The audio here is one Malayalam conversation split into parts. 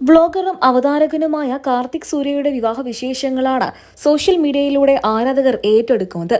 വ്ളോഗറും അവതാരകനുമായ കാർത്തിക് സൂര്യയുടെ വിവാഹ വിശേഷങ്ങളാണ് സോഷ്യൽ മീഡിയയിലൂടെ ആരാധകർ ഏറ്റെടുക്കുന്നത്.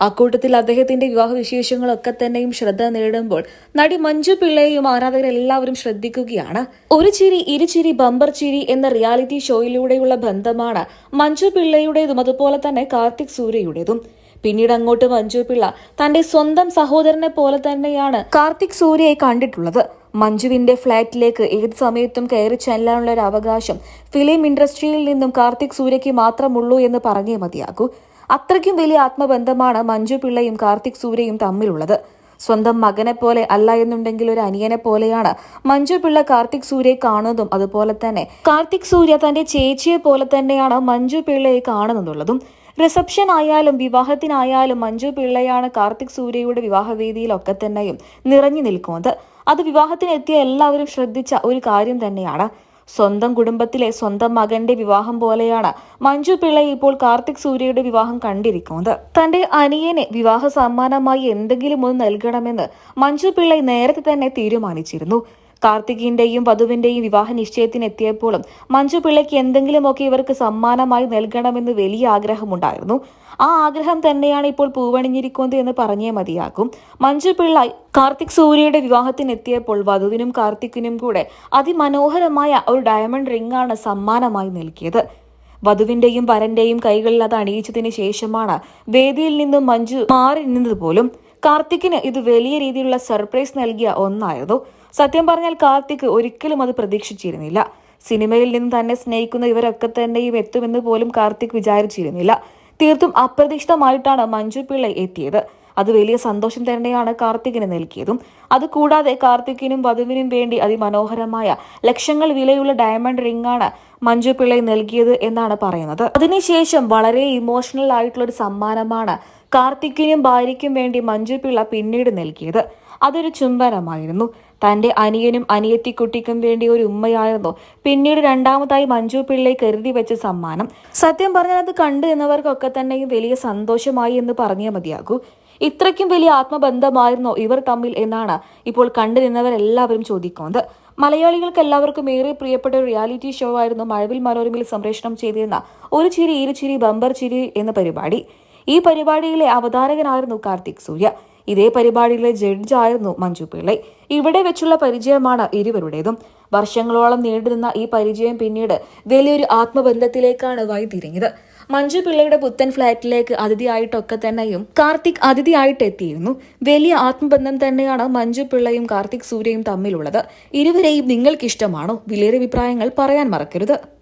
അക്കൂട്ടത്തിൽ അദ്ദേഹത്തിന്റെ വിവാഹ വിശേഷങ്ങളൊക്കെ തന്നെയും ശ്രദ്ധ നേടുമ്പോൾ നടി മഞ്ജു പിള്ളയെയും ആരാധകർ എല്ലാവരും ശ്രദ്ധിക്കുകയാണ്. ഒരു ചിരി ഇരുചിരി ബമ്പർ ചിരി എന്ന റിയാലിറ്റി ഷോയിലൂടെയുള്ള ബന്ധമാണ് മഞ്ജു പിള്ളയുടേതും അതുപോലെ തന്നെ കാർത്തിക് സൂര്യയുടേതും. പിന്നീട് അങ്ങോട്ട് മഞ്ജു പിള്ള തന്റെ സ്വന്തം സഹോദരനെ പോലെ തന്നെയാണ് കാർത്തിക് സൂര്യയെ കണ്ടിട്ടുള്ളത്. മഞ്ജുവിന്റെ ഫ്ളാറ്റിലേക്ക് ഏത് സമയത്തും കയറി ചെല്ലാനുള്ള ഒരു അവകാശം ഫിലിം ഇൻഡസ്ട്രിയിൽ നിന്നും കാർത്തിക് സൂര്യയ്ക്ക് മാത്രമുള്ളൂ എന്ന് പറഞ്ഞേ മതിയാകൂ. അത്രയ്ക്കും വലിയ ആത്മബന്ധമാണ് മഞ്ജു പിള്ളയും കാർത്തിക് സൂര്യയും തമ്മിലുള്ളത്. സ്വന്തം മകനെ പോലെ അല്ല എന്നുണ്ടെങ്കിൽ ഒരു അനിയനെ പോലെയാണ് മഞ്ജു പിള്ള കാർത്തിക് സൂര്യയെ കാണുന്നതും അതുപോലെ തന്നെ. കാർത്തിക് സൂര്യ തന്റെ ചേച്ചിയെ പോലെ തന്നെയാണ് മഞ്ജു പിള്ളയെ കാണുന്നതുള്ളതും. റിസപ്ഷൻ ആയാലും വിവാഹത്തിനായാലും മഞ്ജു പിള്ളയാണ് കാർത്തിക് സൂര്യയുടെ വിവാഹവേദിയിലൊക്കെ തന്നെയും നിറഞ്ഞു നിൽക്കുന്നത്. അത് വിവാഹത്തിനെത്തിയ എല്ലാവരും ശ്രദ്ധിച്ച ഒരു കാര്യം തന്നെയാണ്. സ്വന്തം കുടുംബത്തിലെ സ്വന്തം മകന്റെ വിവാഹം പോലെയാണ് മഞ്ജു പിള്ള ഇപ്പോൾ കാർത്തിക് സൂര്യയുടെ വിവാഹം കണ്ടിരിക്കുന്നത്. തന്റെ അനിയനെ വിവാഹ സമ്മാനമായി എന്തെങ്കിലും ഒന്ന് നൽകണമെന്ന് മഞ്ജു പിള്ള നേരത്തെ തന്നെ തീരുമാനിച്ചിരുന്നു. കാർത്തികിന്റെയും വധുവിന്റെയും വിവാഹ നിശ്ചയത്തിനെത്തിയപ്പോഴും മഞ്ജു പിള്ളയ്ക്ക് എന്തെങ്കിലുമൊക്കെ ഇവർക്ക് സമ്മാനമായി നൽകണമെന്ന് വലിയ ആഗ്രഹമുണ്ടായിരുന്നു. ആ ആഗ്രഹം തന്നെയാണ് ഇപ്പോൾ പൂവണിഞ്ഞിരിക്കുന്നത് എന്ന് പറഞ്ഞേ മതിയാകും. മഞ്ജു പിള്ള കാർത്തിക് സൂര്യയുടെ വിവാഹത്തിനെത്തിയപ്പോൾ വധുവിനും കാർത്തിക്കിനും കൂടെ അതിമനോഹരമായ ഒരു ഡയമണ്ട് റിംഗ് ആണ് സമ്മാനമായി നൽകിയത്. വധുവിന്റെയും വരന്റെയും കൈകളിൽ അത് അണിയിച്ചതിന് ശേഷമാണ് വേദിയിൽ നിന്നും മഞ്ജു മാറി നിന്നത് പോലും. കാർത്തിക്കിന് ഇത് വലിയ രീതിയിലുള്ള സർപ്രൈസ് നൽകിയ ഒന്നായിരുന്നു. സത്യം പറഞ്ഞാൽ കാർത്തിക് ഒരിക്കലും അത് പ്രതീക്ഷിച്ചിരുന്നില്ല. സിനിമയിൽ നിന്ന് തന്നെ സ്നേഹിക്കുന്ന ഇവരൊക്കെ തന്നെയും എത്തുമെന്ന് പോലും കാർത്തിക് വിചാരിച്ചിരുന്നില്ല. തീർത്തും അപ്രതീക്ഷിതമായിട്ടാണ് മഞ്ജു പിള്ള എത്തിയത്. അത് വലിയ സന്തോഷം തന്നെയാണ് കാർത്തികിന് നൽകിയതും. അതുകൂടാതെ കാർത്തികിനും വധുവിനും വേണ്ടി അതിമനോഹരമായ ലക്ഷങ്ങൾ വിലയുള്ള ഡയമണ്ട് റിംഗ് ആണ് മഞ്ജു പിള്ള നൽകിയത് എന്നാണ് പറയുന്നത്. അതിനുശേഷം വളരെ ഇമോഷണൽ ആയിട്ടുള്ള ഒരു സമ്മാനമാണ് കാർത്തികിനും ഭാര്യയ്ക്കും വേണ്ടി മഞ്ജു പിള്ള പിന്നീട് നൽകിയത്. അതൊരു ചുംബനമായിരുന്നു. തന്റെ അനിയനും അനിയത്തിക്കുട്ടിക്കും വേണ്ടി ഒരു ഉമ്മയായിരുന്നു. പിന്നീട് രണ്ടാമതായി മഞ്ജു പിള്ളയെ കരുതി വെച്ച സമ്മാനം. സത്യം പറഞ്ഞാൽ അത് കണ്ടു എന്നവർക്കൊക്കെ തന്നെയും വലിയ സന്തോഷമായി എന്ന് പറഞ്ഞേ മതിയാകൂ. ഇത്രയ്ക്കും വലിയ ആത്മബന്ധമായിരുന്നോ ഇവർ തമ്മിൽ എന്നാണ് ഇപ്പോൾ കണ്ടു നിന്നവരെല്ലാവരും ചോദിക്കുന്നത്. മലയാളികൾക്ക് എല്ലാവർക്കും ഏറെ പ്രിയപ്പെട്ട ഒരു റിയാലിറ്റി ഷോ ആയിരുന്നു മഴവിൽ മനോരമയിൽ സംപ്രേഷണം ചെയ്തിരുന്ന ഒരു ചിരി ഇരു ചിരി ബമ്പർ ചിരി എന്ന പരിപാടി. ഈ പരിപാടിയിലെ അവതാരകനായിരുന്നു കാർത്തിക് സൂര്യ. ഇതേ പരിപാടിയിലെ ജഡ്ജായിരുന്നു മഞ്ജു പിള്ളൈ. ഇവിടെ വെച്ചുള്ള പരിചയമാണ് ഇരുവരുടേതും. വർഷങ്ങളോളം നീണ്ടുനിന്ന ഈ പരിചയം പിന്നീട് വലിയൊരു ആത്മബന്ധത്തിലേക്കാണ് വഴിതിരിഞ്ഞത്. മഞ്ജു പിള്ളയുടെ പുത്തൻ ഫ്ളാറ്റിലേക്ക് അതിഥിയായിട്ടൊക്കെ തന്നെയും കാർത്തിക് അതിഥിയായിട്ട് എത്തിയിരുന്നു വലിയ ആത്മബന്ധം തന്നെയാണ് മഞ്ജു പിള്ളയും കാർത്തിക് സൂര്യയും തമ്മിലുള്ളത്. ഇരുവരെയും നിങ്ങൾക്കിഷ്ടമാണോ? വിലയേറെ അഭിപ്രായങ്ങൾ പറയാൻ മറക്കരുത്.